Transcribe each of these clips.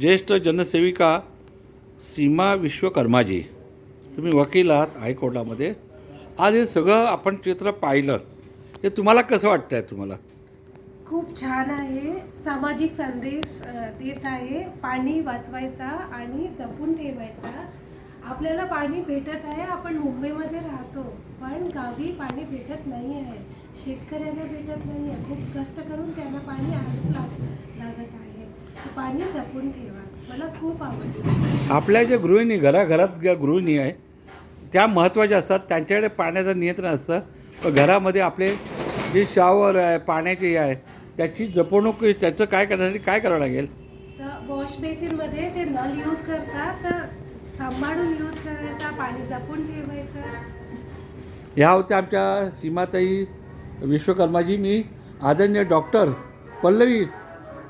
ज्येष्ठ जनसेविका सीमा विश्वकर्माजी तुम्ही वकील आहात हायकोर्टामध्ये. आज हे सगळं आपण चित्र पाहिलं. हे तुम्हाला कसं वाटतं आहे तुम्हाला? खूप छान आहे. सामाजिक संदेश देत आहे. पाणी वाचवायचा आणि जपून ठेवायचा. आपल्याला पाणी भेटत आहे. आपण मुंबईमध्ये राहतो पण गावी पाणी भेटत नाही आहे. शेतकऱ्यांना भेटत नाही आहे. खूप कष्ट करून त्यांना पाणी आणत लाग लागत आहे. पाणी जपून ठेवा. मला खूप आवडलं आपल्या ज्या गृहिणी घराघरात ज्या गृहिणी आहे त्या महत्त्वाच्या असतात. त्यांच्याकडे पाण्याचं नियंत्रण असतं. पण घरामध्ये आपले जे शॉवर आहे पाण्याचे आहे त्याची जपवणूक त्याचं काय करण्यासाठी काय करावं लागेल? तर वॉश बेसिनमध्ये ते नल यूज करतात. तर सांभाळून यूज करायचा पाणी जपून ठेवायचं. ह्या होत्या आमच्या सीमाताई विश्वकर्माजी. मी आदरणीय डॉक्टर पल्लवी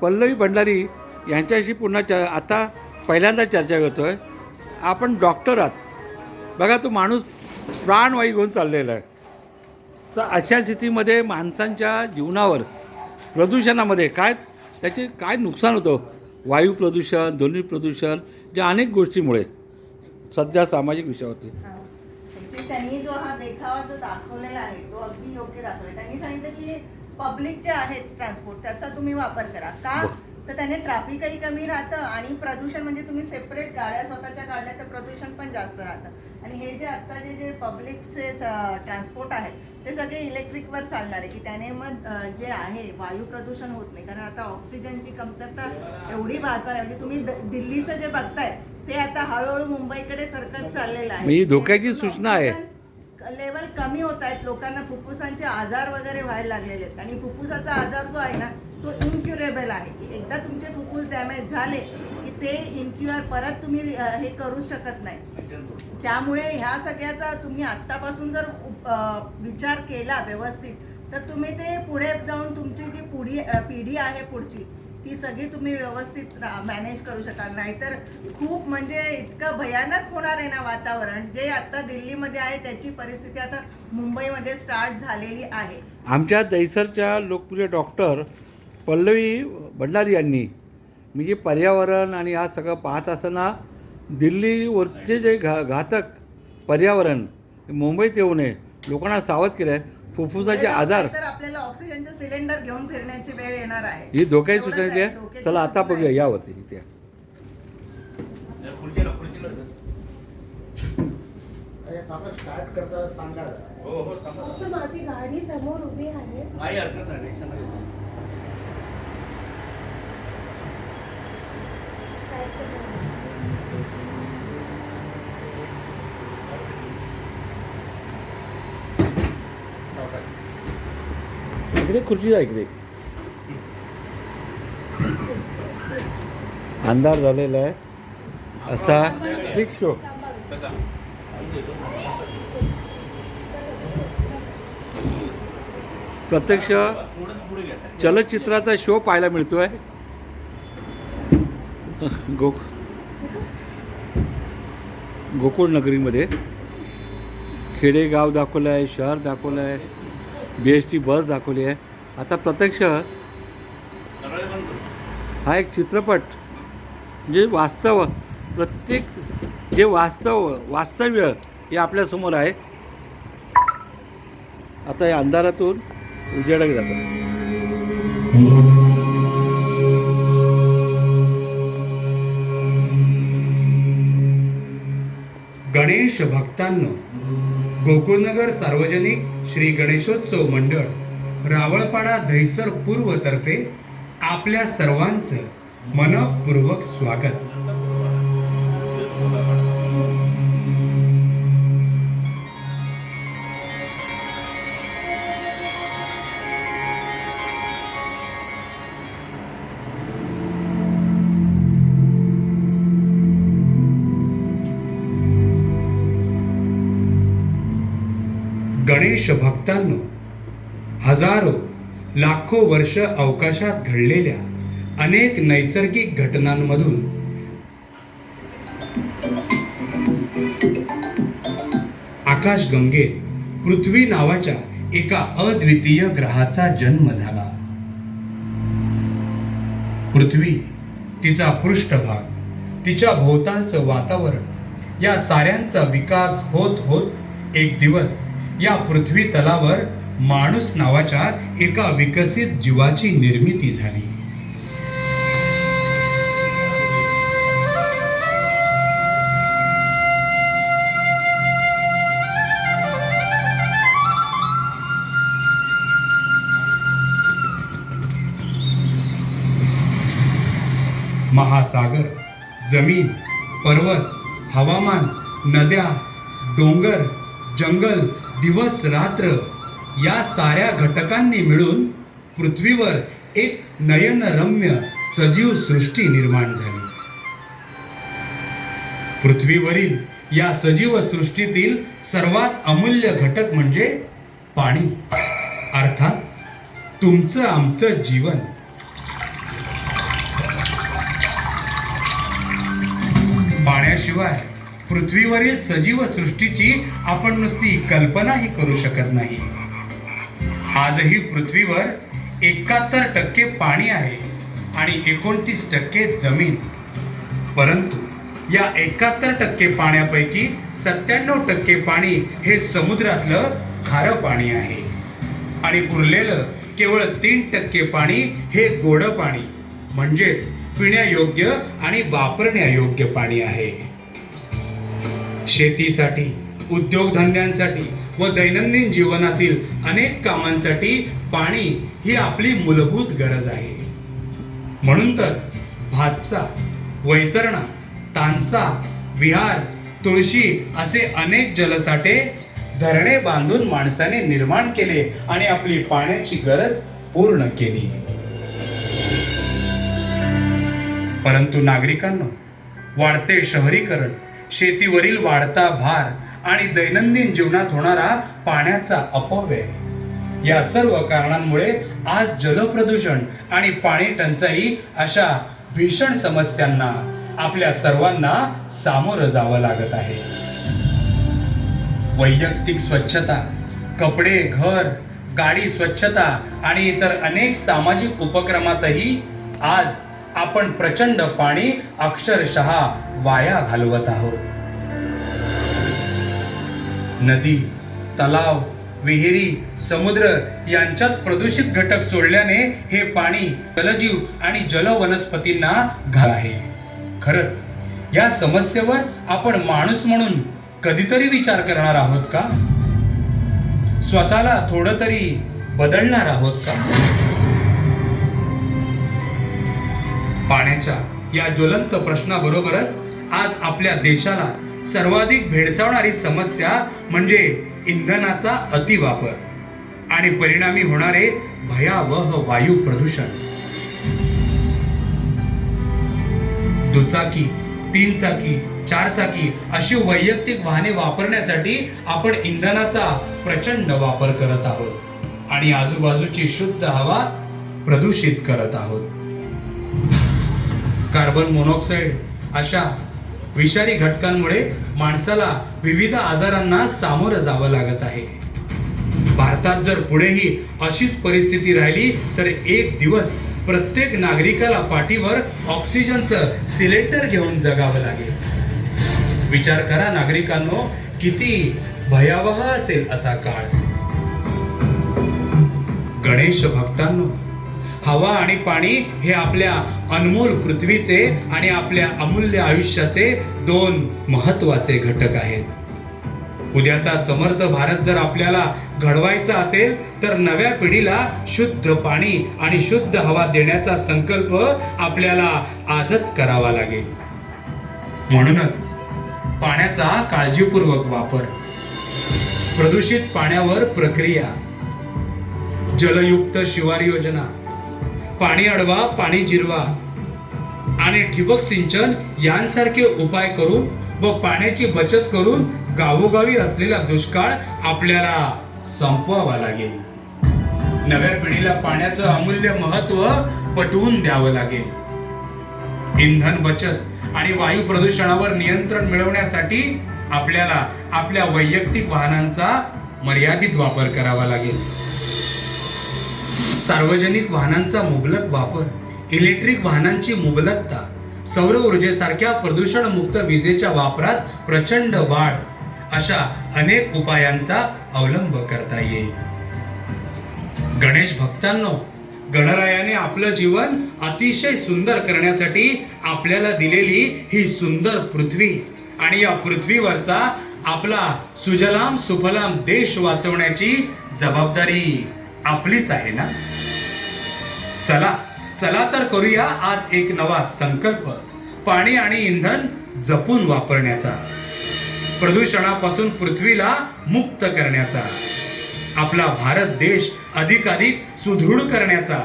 पल्लवी भंडारी यांच्याशी पुन्हा च आता पहिल्यांदा चर्चा करतो आहे आपण डॉक्टर आहात. बघा तो माणूस प्राणवायू घेऊन चाललेला आहे. तर अशा स्थितीमध्ये माणसांच्या जीवनावर प्रदूषणामध्ये काय त्याचे काय नुकसान होतं? वायू प्रदूषण ध्वनी प्रदूषण ज्या अनेक गोष्टीमुळे. सध्या सामाजिक विषयावरती. ते त्यांनी जो हा देखावा जो दाखवलेला आहे तो अगदी योग्य दाखवला त्यांनी सांगितलं की पब्लिक जे आहेत ट्रान्सपोर्ट त्याचा तुम्ही वापर करा. का? तर त्याने ट्रॅफिकही कमी राहतं आणि प्रदूषण म्हणजे तुम्ही सेपरेट गाड्या स्वतःच्या काढल्या तर प्रदूषण पण जास्त राहतं. आणि हे जे आता जे जे पब्लिकचे ट्रान्सपोर्ट आहेत ते सगळे इलेक्ट्रिकवर चालणार आहे. की त्याने मग जे आहे वायू प्रदूषण होत नाही. कारण आता ऑक्सिजनची कमतरता एवढी भासणार आहे. म्हणजे तुम्ही दिल्लीचं जे बघताय ते आता हळूहळू मुंबईकडे सरकत चाललेलं आहे. म्हणजे धोक्याची सूचना आहे. लेवल कमी होत आहेत. लोकांना फुफ्फुसांचे आजार वगैरे व्हायला लागलेले आहेत. आणि फुफ्फुसाचा आजार जो आहे ना तो इन्क्युरेबल आहे. की एकदा तुमचे फुफ्फुस डॅमेज झाले की ते इनक्युअर परत तुम्ही हे करू शकत नाही. त्यामुळे ह्या सगळ्याचा तुम्ही आत्तापासून जर विचार केला व्यवस्थित तर तुम्ही ते पुढे जाऊन तुमची जी पुढी पिढी आहे पुढची ती सगळी तुम्ही व्यवस्थित मॅनेज करू शकाल. नाहीतर खूप म्हणजे इतकं भयानक होणार आहे ना वातावरण जे आता दिल्लीमध्ये आहे त्याची परिस्थिती आता मुंबईमध्ये स्टार्ट झालेली आहे. आमच्या दैसरच्या लोकप्रिय डॉक्टर पल्लवी भंडारी यांनी म्हणजे पर्यावरण आणि आज सगळं पाहत असताना दिल्लीवरचे जे घा घातक पर्यावरण मुंबईत येऊ नये लोकांना सावध केलं आहे फुफ्फुसाचे आजार तर आपल्याला ऑक्सिजनचे सिलेंडर घेऊन फिरण्याची वेळ येणार आहे. ही धोक्याची एवढंच सूचना आहे, आहे. धोक्याची चला आता सूचना बघूया आहे. यावरती इथे. अरे काका स्टार्ट करता सांगा. फक्त माझी गाडी समोर उभी आहे. इकडे खुर्ची जा इकडे. अंधार झालेला आहे. असा ठीक शो. प्रत्यक्ष चलचित्राचा शो पाहायला मिळतोय. गो गोकुळ नगरीमध्ये. खेडेगाव दाखवलं आहे शहर दाखवलं आहे बी एस टी बस दाखवली आहे. आता प्रत्यक्ष हा एक चित्रपट जे वास्तव प्रत्येक जे वास्तव वास्तव्य हे आपल्यासमोर आहे. आता या अंधारातून उजेडाक जातं. गणेश भक्तांनो गोकुळनगर सार्वजनिक श्री गणेशोत्सव मंडळ रावळपाडा दहिसर पूर्वतर्फे आपल्या सर्वांचं मनपूर्वक स्वागत. गणेश भक्तांनो हजारो लाखो वर्ष अवकाशात घडलेल्या अनेक नैसर्गिक घटनांमधून आकाशगंगेत पृथ्वी नावाच्या एका अद्वितीय ग्रहाचा जन्म झाला. पृथ्वी तिचा पृष्ठभाग तिच्या भोवतालचं वातावरण या साऱ्यांचा विकास होत होत एक दिवस या पृथ्वी तलावर माणूस नावाच्या एका विकसित जीवाची निर्मिती झाली. महासागर जमीन पर्वत हवामान नद्या डोंगर जंगल दिवस रात्र या साऱ्या घटकांनी मिळून पृथ्वीवर एक नयनरम्य सजीव सृष्टी निर्माण झाली. पृथ्वीवरील या सजीव सृष्टीतील सर्वात अमूल्य घटक म्हणजे पाणी. अर्थात तुमचं आमचं जीवन. पाण्याशिवाय पृथ्वीवरील सजीव सृष्टीची आपण नुसती कल्पनाही करू शकत नाही. आजही पृथ्वीवर एकाहत्तर टक्के पाणी आहे आणि एकोणतीस टक्के जमीन. परंतु या एकाहत्तर टक्के पाण्यापैकी सत्त्याण्णव टक्के पाणी हे समुद्रातलं खारं पाणी आहे. आणि उरलेलं केवळ तीन टक्के पाणी हे गोडं पाणी म्हणजेच पिण्यायोग्य आणि वापरण्यायोग्य पाणी आहे. शेतीसाठी उद्योगधंद्यांसाठी व दैनंदिन जीवनातील अनेक कामांसाठी पाणी ही आपली मूलभूत गरज आहे. म्हणून तर भातसा वैतरणा तानसा विहार तुळशी असे अनेक जलसाठे धरणे बांधून माणसाने निर्माण केले आणि आपली पाण्याची गरज पूर्ण केली. परंतु नागरिकांना वाढते शहरीकरण शेतीवरील वाढता भार आणि दैनंदिन जीवनात होणारा पाण्याचा अपव्यय. या सर्व कारणांमुळे आज जलप्रदूषण आणि पाणी टंचाई अशा भीषण समस्यांना आपल्या सर्वांना सामोरं जावं लागत आहे. वैयक्तिक स्वच्छता कपडे घर गाडी स्वच्छता आणि इतर अनेक सामाजिक उपक्रमातही आज आपण प्रचंड पाणी अक्षरशः वाया घालवत आहोत. नदी तलाव विहिरी समुद्र यांच्यात प्रदूषित घटक सोडल्याने हे पाणी जलजीव आणि जलवनस्पतींना घाल आहे. खरंच या समस्येवर आपण माणूस म्हणून कधीतरी विचार करणार आहोत का? स्वतःला थोडं तरी बदलणार आहोत का? पाण्याच्या या ज्वलंत प्रश्नाबरोबरच आज आपल्या देशाला सर्वाधिक भेडसावणारी समस्या म्हणजे इंधनाचा अतिवापर आणि परिणामी होणारे भयावह वायू प्रदूषण. दुचाकी तीन चाकी चार चाकी अशी वैयक्तिक वाहने वापरण्यासाठी आपण इंधनाचा प्रचंड वापर करत आहोत आणि आजूबाजूची शुद्ध हवा प्रदूषित करत आहोत. कार्बन मोनॉक्साईड अशा विषारी घटकांमुळे माणसाला विविध आजारांना सामोरं जावं लागत आहे. भारतात जर पुढेही अशीच परिस्थिती राहिली तर एक दिवस प्रत्येक नागरिकाला पाठीवर ऑक्सिजनचं सिलेंडर घेऊन जगावं लागेल. विचार करा नागरिकांनो किती भयावह असेल असा काळ. गणेश भक्तांनो हवा आणि पाणी हे आपल्या अनमोल पृथ्वीचे आणि आपल्या अमूल्य आयुष्याचे दोन महत्त्वाचे घटक आहेत. उद्याचा समर्थ भारत जर आपल्याला घडवायचा असेल तर नव्या पिढीला शुद्ध पाणी आणि शुद्ध हवा देण्याचा संकल्प आपल्याला आजच करावा लागेल. म्हणूनच पाण्याचा काळजीपूर्वक वापर प्रदूषित पाण्यावर प्रक्रिया जलयुक्त शिवार योजना पाणी अडवा पाणी जिरवा. आणि ठिबक सिंचन यांसारखे उपाय करून व पाण्याची बचत करून गावोगावी असलेला दुष्काळ आपल्याला संपवावा लागेल. नव्या पिढीला पाण्याचं अमूल्य महत्त्व पटवून द्यावं लागेल. इंधन बचत आणि वायू प्रदूषणावर नियंत्रण मिळवण्यासाठी आपल्याला आपल्या वैयक्तिक वाहनांचा मर्यादित वापर करावा लागेल. सार्वजनिक वाहनांचा मुबलक वापर इलेक्ट्रिक वाहनांची मुबलकता सौर ऊर्जेसारख्या प्रदूषणमुक्त विजेच्या वापरात प्रचंड वाढ अशा अनेक उपायांचा अवलंब करता येईल. गणेश भक्तांनो गणरायाने आपलं जीवन अतिशय सुंदर करण्यासाठी आपल्याला दिलेली ही सुंदर पृथ्वी आणि या पृथ्वीवरचा आपला सुजलाम सुफलाम देश वाचवण्याची जबाबदारी आपलीच आहे ना? चला चला तर करूया आज एक नवा संकल्प. पाणी आणि इंधन जपून वापरण्याचा. प्रदूषणापासून पृथ्वीला मुक्त करण्याचा. आपला भारत देश अधिकाधिक सुदृढ करण्याचा.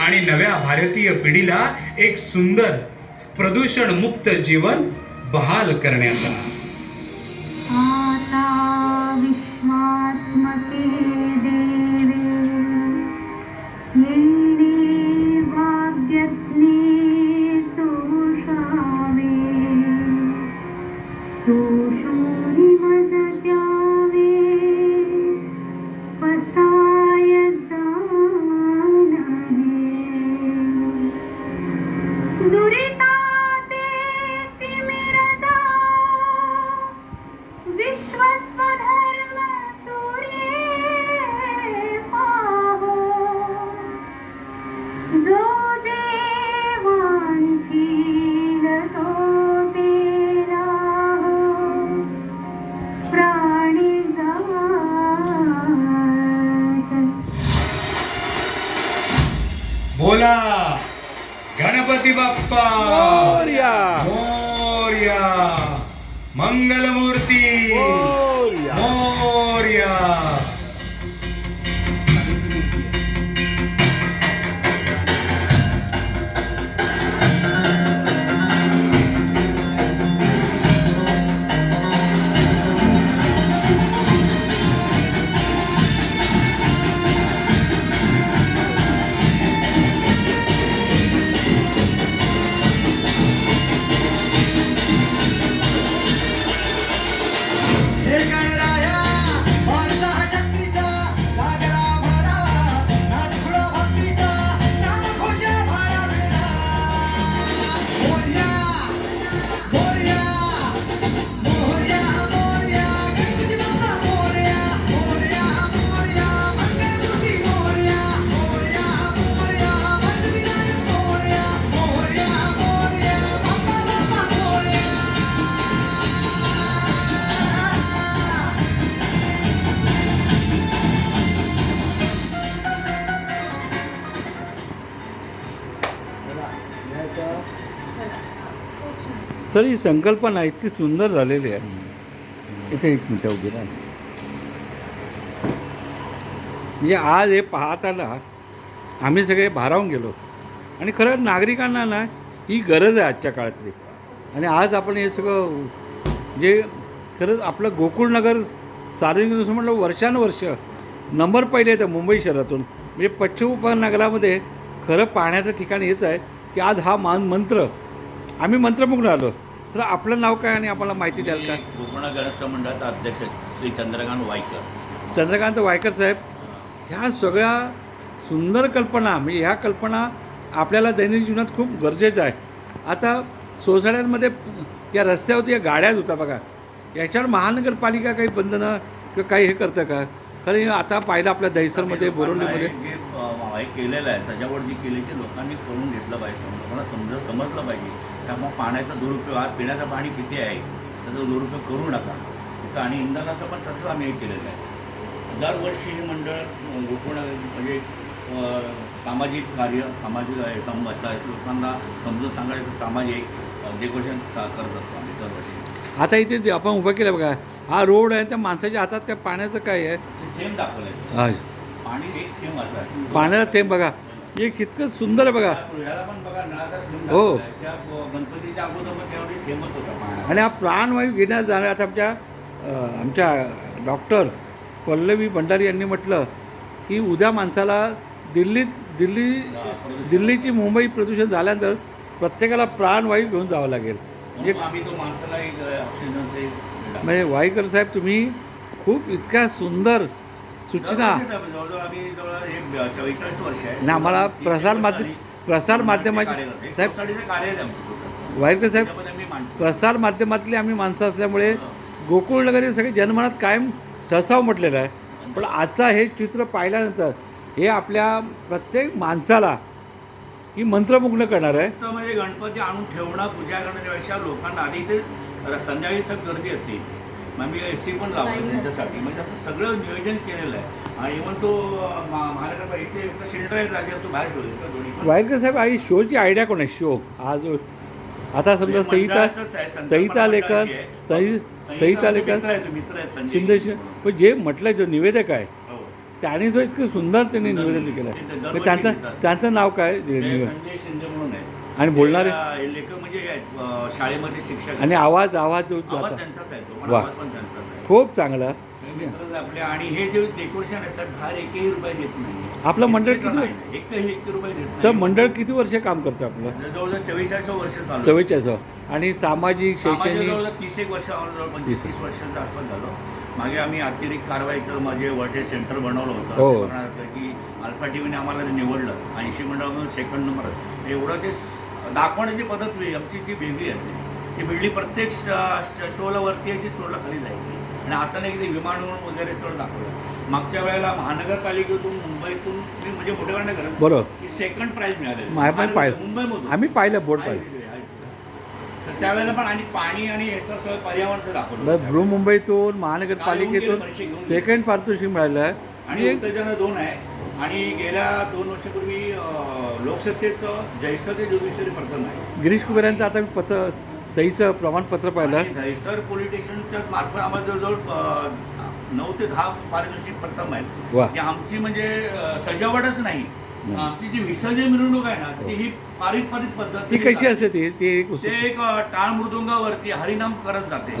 आणि नव्या भारतीय पिढीला एक सुंदर प्रदूषण मुक्त जीवन बहाल करण्याचा. सर ही संकल्पना इतकी सुंदर झालेली आहे. इथे एक मिनटं उभी राहा. म्हणजे आज हे पाहताना आम्ही सगळे भारावून गेलो. आणि खरं नागरिकांना ना ही गरज आहे आजच्या काळातली. आणि आज आपण हे सगळं जे खरंच आपलं गोकुळनगर सार्वजनिक असं म्हटलं वर्षानुवर्ष नंबर पहिले येतं मुंबई शहरातून. म्हणजे पश्चिम उपनगरामध्ये खरं पाहण्याचं ठिकाण हेच आहे की आज हा मान मंत्र आम्ही मंत्रमुग्न आलो. सर आपलं नाव काय आणि आम्हाला माहिती द्याल का? कोकणा गणेश मंडळाचा अध्यक्ष श्री चंद्रकांत वायकर. चंद्रकांत वायकर साहेब ह्या सगळ्या सुंदर कल्पना म्हणजे ह्या कल्पना आपल्याला दैनंदिन जीवनात खूप गरजेचं आहे. आता सोसायट्यांमध्ये या रस्त्यावरती या गाड्या होत्या बघा याच्यावर महानगरपालिका काही बंधनं किंवा काही हे करतं का? कारण आता पाहिलं आपल्या दहिसरमध्ये बोरिवलीमध्ये. केलेलं आहे सजावट जी केली ती लोकांनी करून घेतलं पाहिजे समज समजलं पाहिजे. त्यामुळे पाण्याचा दुरुपयोग आज पिण्याचं पाणी किती आहे त्याचा दुरुपयोग करू नका. त्याचं आणि इंधनाचं पण तसंच आम्ही हे केलेलं आहे. दरवर्षी हे मंडळ गोकुळ म्हणजे सामाजिक कार्य सामाजिक आहे सम लोकांना समजून सांगायचं सामाजिक डेकोरेशन करत असतो आम्ही दरवर्षी. आता इथे आपण उभं केलं बघा हा रोड आहे त्या माणसाच्या हातात काय पाण्याचं काय आहे? ते थेंब दाखवलं हा. पाणी एक थेंब असं आहे. पाण्याचा थेंब बघा. हे कितकं सुंदर आहे बघा हो. आणि हा प्राणवायू घेण्यात जाणार आता आमच्या आमच्या डॉक्टर पल्लवी भंडारी यांनी म्हटलं की उद्या माणसाला दिल्लीत दिल्ली दिल्लीची मुंबई प्रदूषण झाल्यानंतर प्रत्येकाला प्राणवायू घेऊन जावं लागेल म्हणजे एक. म्हणजे वाईकर साहेब तुम्ही खूप इतक्या सुंदर सूचना हे आम्हाला तीस प्रसार माध्यम. प्रसार माध्यमाचे. साहेब. वायरकर साहेब प्रसार माध्यमातली आम्ही माणसं असल्यामुळे गोकुळनगर हे सगळे जनमनात कायम ठसाव म्हटलेलं आहे पण आजचा हे चित्र पाहिल्यानंतर हे आपल्या प्रत्येक माणसाला की मंत्रमुग्न करणार आहे म्हणजे गणपती आणून ठेवणं पूजा करणं त्यापेक्षा लोकांना आधी र- संध्याकाळी सग गर्दी असते मग मी एस सी पण लावतो त्यांच्यासाठी. म्हणजे असं सगळं नियोजन केलेलं आहे. आणि इव्हन तो महाराष्ट्रात इथे सिलेंडर आहे राजा तो बाहेर ठेवले का दोन्ही पण? वायरकर साहेब आई शोची आयडिया कोण आहे? शो. आज आता समजा म्हणजे संहिता आहे, संकल्पना संहिता लेखन संहिता संहिता लेखन शिंदे पण जे म्हटलं जो निवेदक आहे हो. त्याने जो इतकं सुंदर त्यांनी निवेदन. केलं त्यांचं. त्यांचं नाव काय? आणि बोलणारे? लेखक म्हणजे अं, शाळेमध्ये शिक्षक. आणि आवाज आवाज जो आवाज आता त्यांचाच आहे तो. पण वा. आवाज पण त्यांचाच आहे. खूप चांगला. सगळे मित्रच आपले. आणि हे जे डेकोरेशन आहे सर बाहेर एकही रुपये देत नाही. आपलं मंडळ किती- नाही, एकही एक रुपये देत सर नाही मंडळ किती वर्ष काम करतं आपलं? जवळजवळ चव्वेचाळीस वर्ष चालू आहे. चव्वेचाळीस आणि सामाजिक शैक्षणिक जवळजवळ तीस एक वर्ष जवळ पंचवीस तीस वर्षांच्या आसपास झालो. मागे आम्ही अतिरिक्त कारवाईचं म्हणजे वर्टे सेंटर बनवलं होतं. हो. ते की अल्फा टी व्हीने आम्हाला ते निवडलं ऐंशी मंडळामधून सेकंड नंबर एवढं ते दाखवण्याची पद्धत वे- आमची जी वेगळी असते ती वेगळी प्रत्येक शोला वरती आहे ती शोला खाली जायची आणि असं नाही की ते विमानावरून वगैरे सगळं दाखवलं. मागच्या वेळेला महानगरपालिकेतून मुंबईतून मी म्हणजे नाही करत बरोबर. की सेकंड प्राईज मिळाले मुंबईमधून. आम्ही पाहिलं बोर्ड पाहिलं. तिथे. तर त्यावेळेला पण आणि पाणी आणि याचं सगळं पर्यावरणचं दाखवलं. बृहमुंबईतून महानगरपालिकेतून. सेकंड पारितोषिक मिळालं. आणि उत्तेजना दोन आहे. आणि गेल्या दोन वर्षापूर्वी लोकसत्तेचं जयसर ते जोगेश्वरी प्रथम आहे. गिरीश कुबेरांचं आता मी पत्र सहीचं प्रमाणपत्र पाहिलं. आणि पोलीस स्टेशनच्या मार्फत आम्हाला जवळजवळ नऊ ते दहा पारितोषिक प्रथम आहेत. वा. की आमची म्हणजे अं, सजावटच नाही. आमची जी विसर्जन मिरवणूक आहे ना ती ही. पारंपरिक पद्धत ती कशी असते ती? ती एक ते उत्सुक- एक अं, टाळ मृदुंगावरती हरिनाम करत जाते.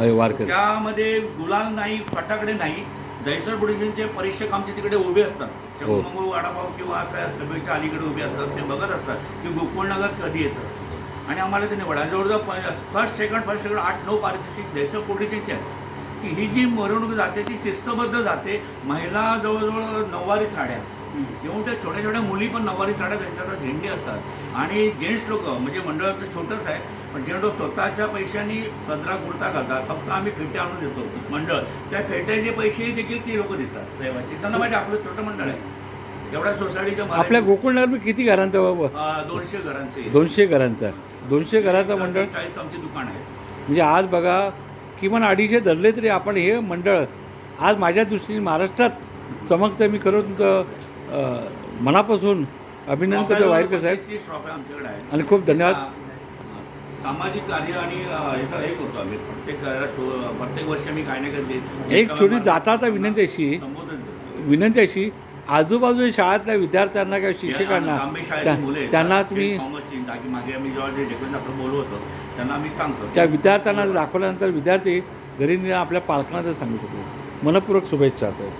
त्यामध्ये गुलाल नाही फटाकडे नाही. दहिसर पोलिसांचे परीक्षक आमचे तिकडे उभे असतात हो. चंगमंगू वडापाव किंवा असं सभेच्या अलीकडे उभे असतात ते बघत असतात की गोकुळनगर कधी येतं. आणि आम्हाला ते निवडा जवळजवळ फर्स्ट सेकंड फर्स्ट सेकंड आठ नऊ पारितोषिक दहिसर पोलिसांचे आहेत की ही जी मिरवणूक जाते ती शिस्तबद्ध जाते महिला जवळजवळ नऊवारी साड्या. किंवा त्या छोट्या छोट्या मुली पण नऊवारी साड्या त्यांच्या झेंडे असतात. आणि जेंट्स लोक म्हणजे मंडळाचं छोटंच आहे पण जे लोक स्वतःच्या पैशांनी सदरा कुर्ता घालतात फक्त आम्ही फेटे आणून देतो. मंडळ त्या फेट्याचे पैसे देखील ते लोक देतात. रहिवासी. त्यांना माहिती आपलं छोटं मंडळ आहे. एवढ्या सोसायटीच्या आपल्या गोकुळनगर मी किती घरांचं बाबा? दोनशे घरांचे दोनशे घरांचा दोनशे. घराचं मंडळ चाळीस आमची दुकान आहे. म्हणजे आज बघा किमान अडीचशे धरले तरी आपण हे मंडळ आज माझ्या दृष्टीने महाराष्ट्रात चमकतं मी खरं तुमचं मनापासून अभिनंदन करतो वायरकर साहेब. आणि खूप धन्यवाद. सामाजिक कार्य आणि याचं हे करतो आम्ही. प्रत्येक शो- प्रत्येक वर्षी आम्ही काय नाही करते एक छोटी जाता आता विनंती अशी. विनंती अशी आजूबाजूच्या शाळेतल्या विद्यार्थ्यांना किंवा शिक्षकांना त्यांना तुम्ही मागे आम्ही जेव्हा जे डेकोरेशन होतो त्यांना आम्ही सांगतो. त्या विद्यार्थ्यांना दाखवल्यानंतर विद्यार्थी घरी आपल्या पालकांना ते सांगू शकतो. मनपूर्वक शुभेच्छा साहेब.